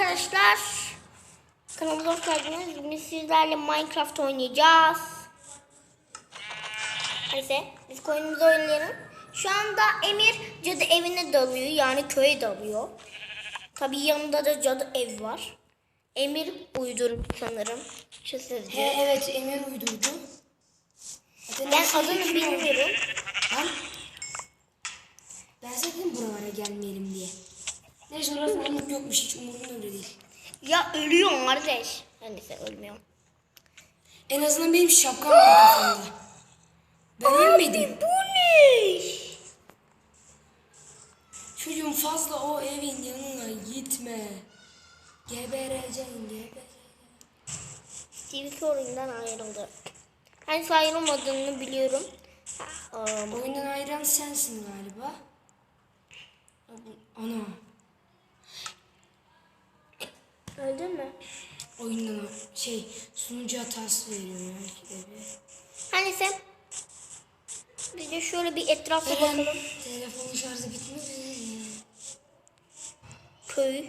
arkadaşlar. Kanalımıza hoş geldiniz. Bugün sizlerle Minecraft oynayacağız. Neyse biz oyunumuzu oynayalım. Şu anda Emir cadı evine dalıyor. Yani köye dalıyor. Tabii yanında da cadı ev var. Emir uydurmuş sanırım. Şu sizce. He evet Emir uydurdu. Ben şey adını bilmiyorum. Ben size dedim buralara gelmeyelim diye. Neyse orası umut yokmuş hiç umurumda öyle değil. Ya ölüyorum kardeş. Ben Neyse ölmüyorum. En azından benim şapkam var kafamda. Ben ölmedim. Bu ne? Çocuğum fazla o evin yanına gitme. Gebereceksin gebereceksin. Steve oyundan ayrıldı. Ben ayrılmadığını biliyorum. Um, Oyundan ayıran sensin galiba. Bu- Ana. Öldün mü? Oyundan şey sunucu hatası veriyor bir. Hani sen? Biz de şöyle bir etrafa Eren, bakalım. telefonun şarjı bitmedi. Köy.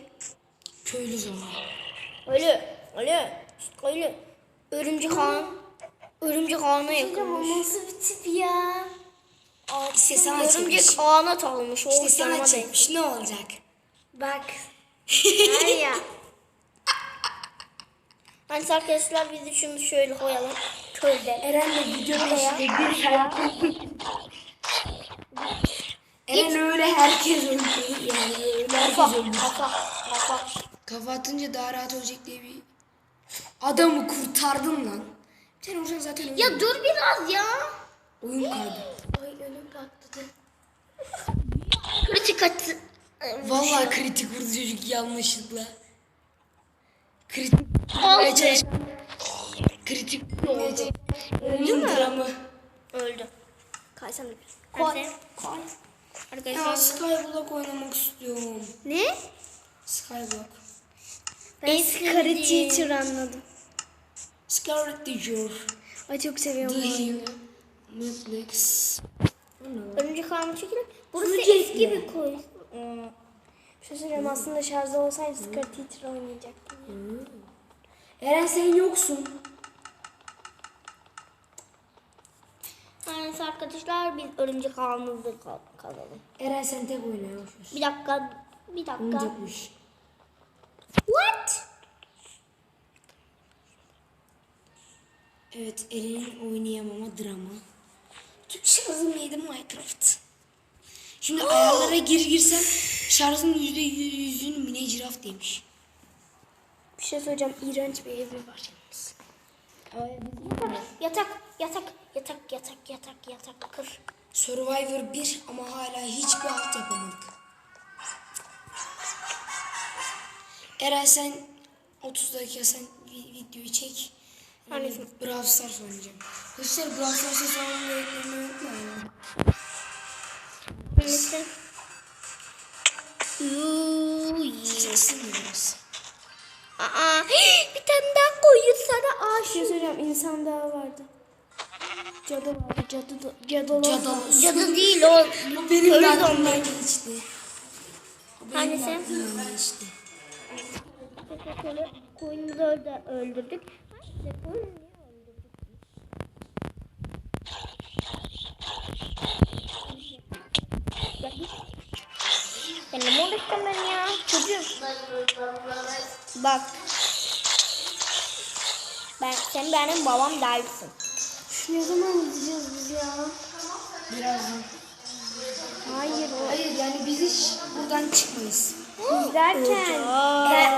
Köylü zaman. Ölü. Ölü. Ölü. Örümcek ağın. Örümcek ağına yakılmış. Nasıl bir tip ya? İşte sana çekmiş. Örümcek ağına takılmış. O İşte sana çekmiş ne olacak? Bak. Var ya. Hani arkadaşlar biz de şunu şöyle koyalım. Köyde. Eren de videoda işte bir hayatın Eren öyle herkes öldü. Yani öyle Kafa. herkes öldü. Kafa. Kafa. Kafa atınca daha rahat olacak diye bir adamı kurtardım lan. Sen olsan zaten öldün. Ya dur biraz ya. Oyun kaydı. Ay önüm patladı. Kritik açı. Vallahi kritik vurdu çocuk yanlışlıkla. Kritik Al vurmaya be. çalış. Kritik vurmaya çalış. Oyunun dramı. Öldü. Kaysana bir. Koy. Koy. Ya Arkadaşlar. Skyblock oynamak istiyorum. Ne? Skyblock. Ben Karı teacher anladım. Scarlet Dijor. Ay çok seviyorum bu The oyunu. Netflix. Örümcek ağını çekelim. Burası Örümcek eski mi? bir koy. Bir şey söyleyeyim aslında şarjda olsaydı Scar Teacher oynayacaktım. Eren sen yoksun. Yani arkadaşlar biz örümcek ağımızda kal kalalım. Eren sen tek oynuyorsun. Bir dakika. Bir dakika. Oynayacakmış. What? Evet Eren'in oynayamama dramı. Tüm şarjım yedi Minecraft. Şimdi ayarlara gir girsem şarjın yüzde yüzünü mine ciraf demiş. Şey söyleyeceğim. iğrenç bir evi var yalnız. Yatak, yatak, yatak, yatak, yatak, yatak. Kır. Survivor 1 ama hala hiçbir alt yapamadık. Eren sen 30 dakika sen vi- videoyu çek. Yani Hangisi? Brawl Stars oynayacağım. Arkadaşlar Brawl Stars'a sonra eklemeyi unutmayın. Neyse. Uuu, mi biraz? Aa, bir tane daha koyun sana Bir şey aşık. söyleyeceğim. insan daha vardı. Cadı vardı. Cadı da. Cadı Cadı. Cadı değil o. Bu benim aklımdan geçti. Benim Hangisi? geçti. Koyunu da öldü- öldürdük. İşte koyunu niye öldürdük? Ya hiç- Seninle mi uğraşacağım ben ya? Çocuğum. Bak. Ben, sen benim babam dersin. Ne zaman gideceğiz biz ya? Birazdan. Hayır o. Hayır yani biz hiç buradan çıkmayız. Biz derken. Ben,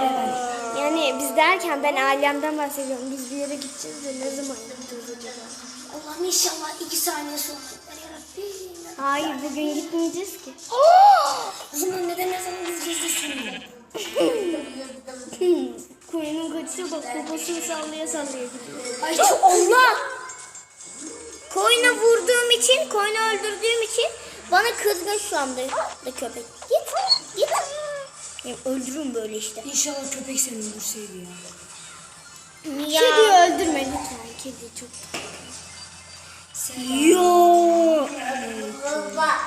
yani biz derken ben ailemden bahsediyorum. Biz bir yere gideceğiz de ne zaman gideceğiz acaba? Allah'ım inşallah iki saniye yarabbim. Hayır bugün gitmeyeceğiz ki. O zaman neden ne zaman gideceğiz de sorayım. Koyunun kaçıyor bak poposunu sallaya sallaya gidiyor. Ay Allah! Koyuna vurduğum için, koyunu öldürdüğüm için bana kızgın şu anda da köpek. Git, git. Ya öldürürüm böyle işte. İnşallah köpek seni öldürseydi ya. Ya. Kediyi öldürme lütfen. Kedi çok Yo.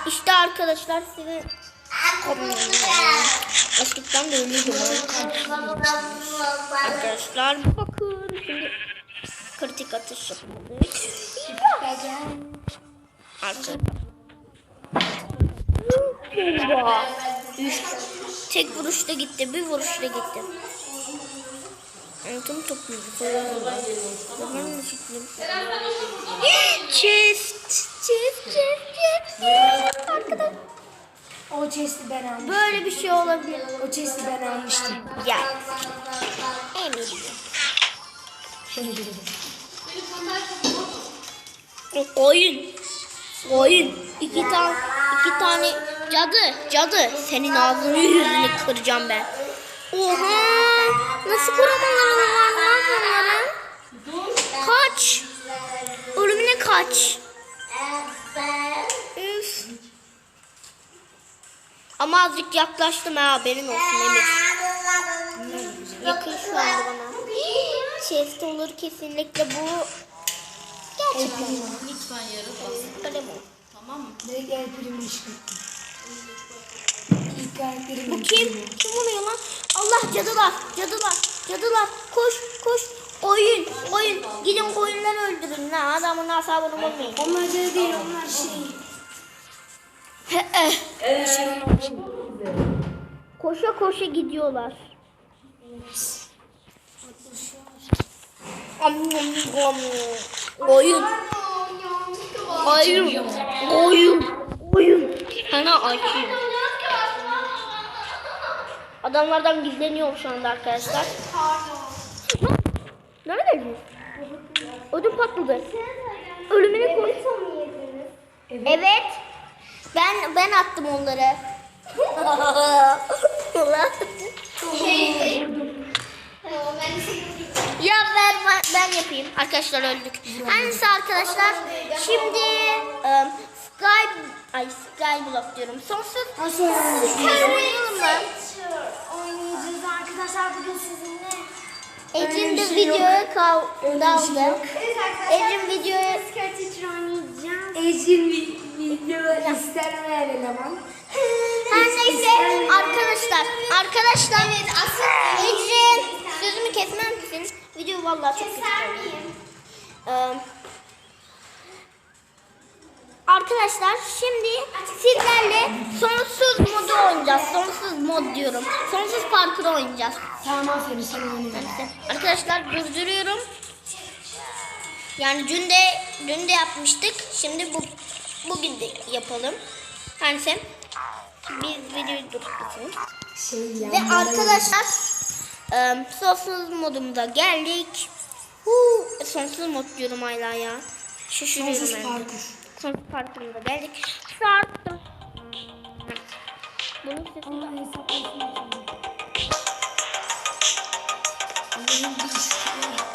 İşte arkadaşlar size açlıktan da ölüyordum. Arkadaşlar bakın şimdi kritik atış yapıldı. Arkadaşlar. Bomba. Tek vuruşta gitti, bir vuruşta gitti. Altın topluyor. Zaman mı çıktım? Chest, chest, chest, chest. O chest'i ben almıştım. Böyle bir şey olabilir. O chest'i ben almıştım. Ya. Emin. Oyun. Oyun. İki tane iki tane cadı cadı senin ağzını yüzünü kıracağım ben. Oha! Nasıl korumaları var lan bunların? Kaç. Ölümüne kaç. Ama azıcık yaklaştım ha haberin olsun Emir. Yakın şu anda bana. Chest olur kesinlikle bu. Gerçekten. Lütfen yarın bas. Öyle mi? Tamam mı? Direkt el primini çıkarttım. Bu kim? Kim vuruyor lan? Allah cadılar, cadılar, cadılar. Koş, koş. Oyun, oyun. Gidin koyunları öldürün lan. Adamın asabını bozmayın. Onlar cadı değil onlar şey. Koşa koşa gidiyorlar. Am. Oyun. Oyun. Oyun. Oyun. Sana açayım. Adamlardan gizleniyorum şu anda arkadaşlar. Neredeydin? Ödüm patladı. Ölümüne koy. Evet. Ben ben attım onları. ya ben, ben ben yapayım. Arkadaşlar öldük. Neyse arkadaşlar. Şimdi um, Sky ay Sky Block diyorum. Sonsuz oynayalım mı? Oynayacağız arkadaşlar bugün sizinle. Ecin de videoya kal- daldı. Ecin videoya oynayacağız. Ejin video istenmeyen eleman. Her neyse arkadaşlar arkadaşlar Ecrin sözümü kesmem misin? Video vallahi çok kötü oldu. Ee, arkadaşlar şimdi sizlerle sonsuz modu oynayacağız. Sonsuz mod diyorum. Sonsuz parkur oynayacağız. Tamam aferin sana oynayalım. Neyse. Arkadaşlar durduruyorum. Yani dün de dün de yapmıştık. Şimdi bu bugün de yapalım. Neyse. Biz videoyu durduruyoruz. Şey. Ve arkadaşlar e, sonsuz modumuza geldik. Huu, sonsuz mod diyorum hala ya. Şaşırıyorum Sonsuz ben. parkur. Sonsuz parkurumuza geldik. Sarttım. Bunun sesi Allah hesaplasın. Allah'ım bir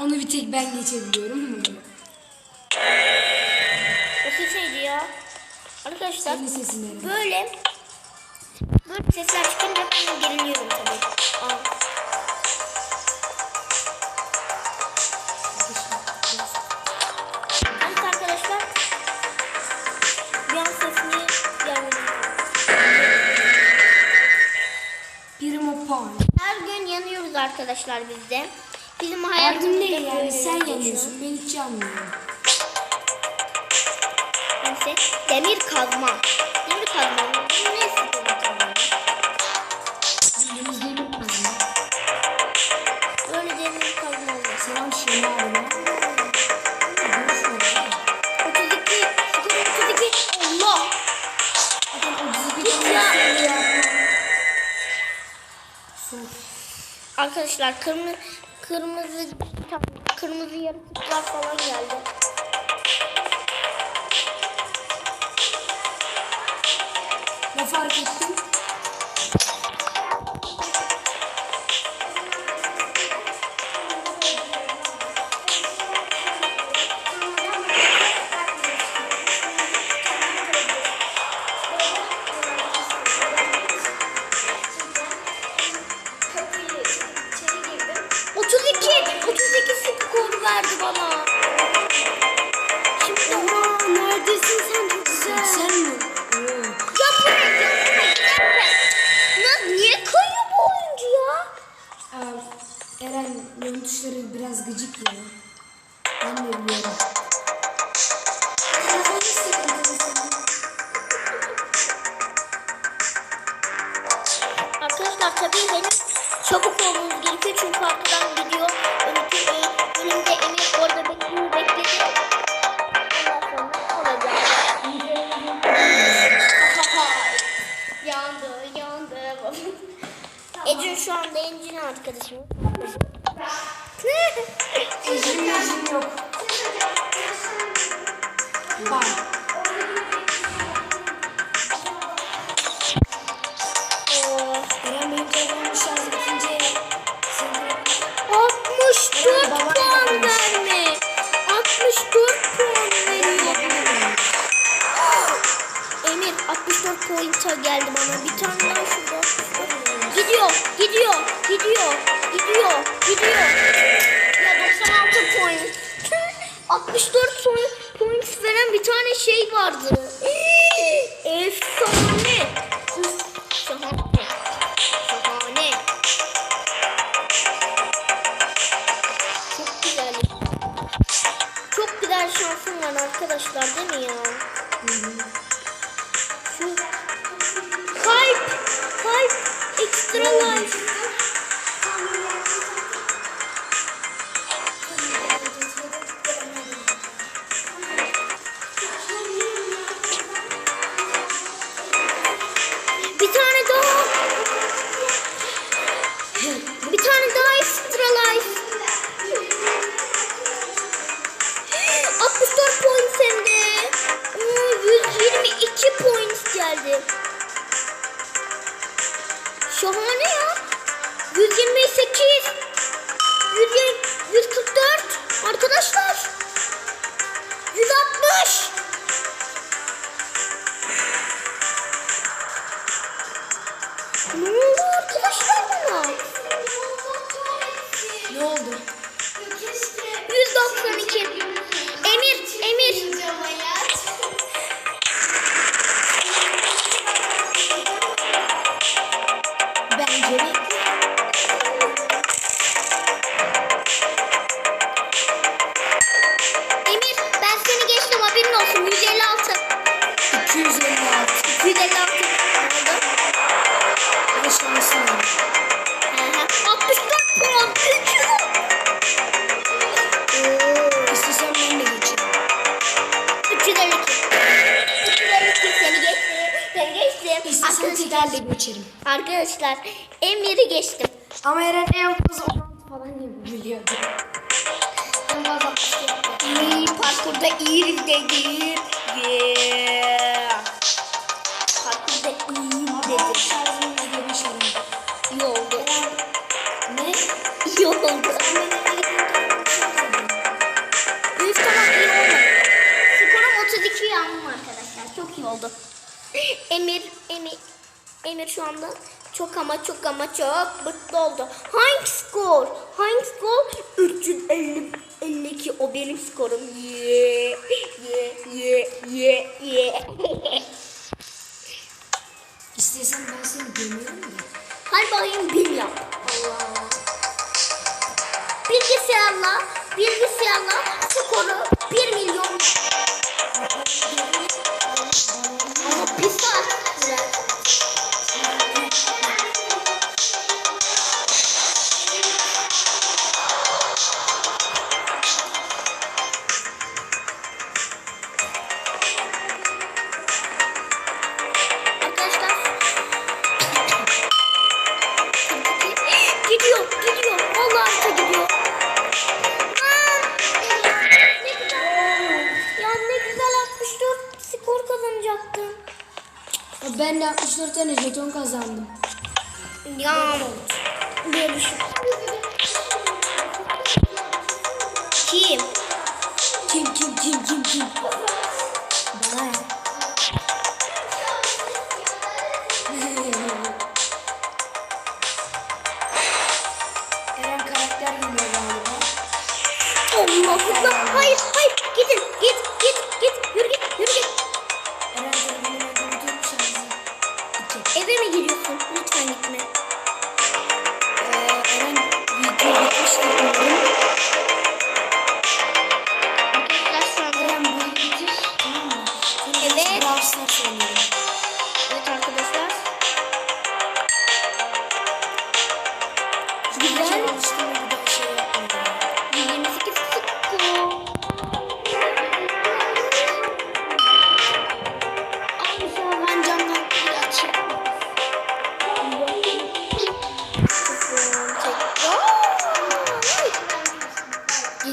Onu bir tek ben geçebiliyorum mu? o ses neydi ya? Arkadaşlar Senin böyle böyle sesler çıkınca ben geriliyorum tabii. Aa. Evet arkadaşlar. Bir an sesini gelmedi. Birim o puan. Her gün yanıyoruz arkadaşlar biz de. Bizim Yardım hayatımız değil yani böyle sen yanıyorsun ben hiç yanmıyorum. Neyse demir kazma. Demir kazma. Bu ne demir kazma? Bildiğimiz demir kazma. Böyle demir kazma olmaz. Selam Şenli abime. 32, skor 32. Allah! Zaten 32 Git tane ya. şey yapma. Sol. Arkadaşlar kırmızı kırmızı kırmızı yaratıklar falan geldi. Ne fark ettim? Çabuk olun. Geldi bana. Bir tane daha şurada. Gidiyor, gidiyor, gidiyor, 192. Emir, Emir. Da geçerim. arkadaşlar Emir'i geçtim. Ama Eren en fazla 16 falan gibi biliyordu. En fazla 67. İyi parkurda iyi dedi. Yeah. Parkurda iyi dedi. Şarjım %5 oldu. İyi oldu. Ne? İyi oldu. Üf tamam iyi oldu. Skorum 32 yandım arkadaşlar. Çok iyi oldu. Emir, Emir, Emir şu anda çok ama çok ama çok mutlu oldu. Hangi skor? Hangi skor? 350 52 o benim skorum. Yeah, yeah, yeah, yeah, yeah. İstesem ben seni gömüyorum da. Hadi bakayım bil yap. Allah. Bilgisayarla, bilgisayarla skoru 1 milyon. Tane jeton kazandım. Ya düşün. Kim? Kim kim kim kim kim?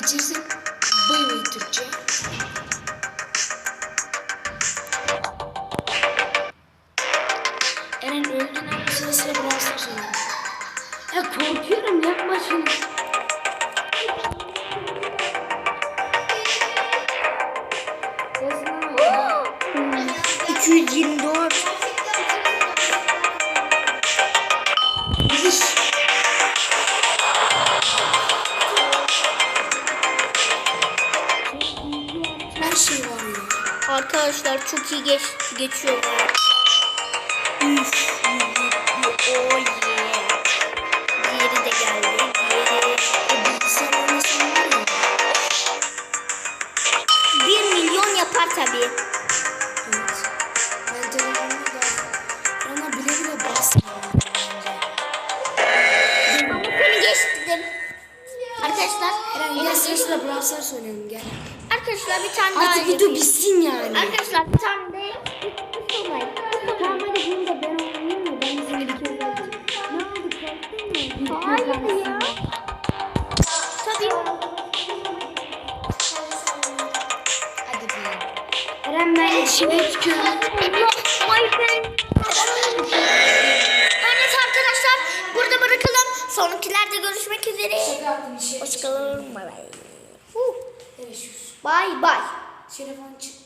Neticesi Bıyığı Türkçe Arkadaşlar çok iyi geç, geçiyor. Üf. Yeah. Diğeri de geldi. Diğeri. E, bilgisayar oynasam var ya. 1 milyon yapar tabii. Tane daha Artık video yapayım. bitsin yani. Arkadaşlar bir tane de Tamam hadi bunu da ben oynayayım mı? Ben seni bir kez Ne oldu korktun mu? Hayır ya. tabii. Eren ben içime tükürdüm. Evet arkadaşlar burada bırakalım. Sonrakilerde görüşmek üzere. Hoşçakalın. Bay bay. Şu Bay bay. telefon çık.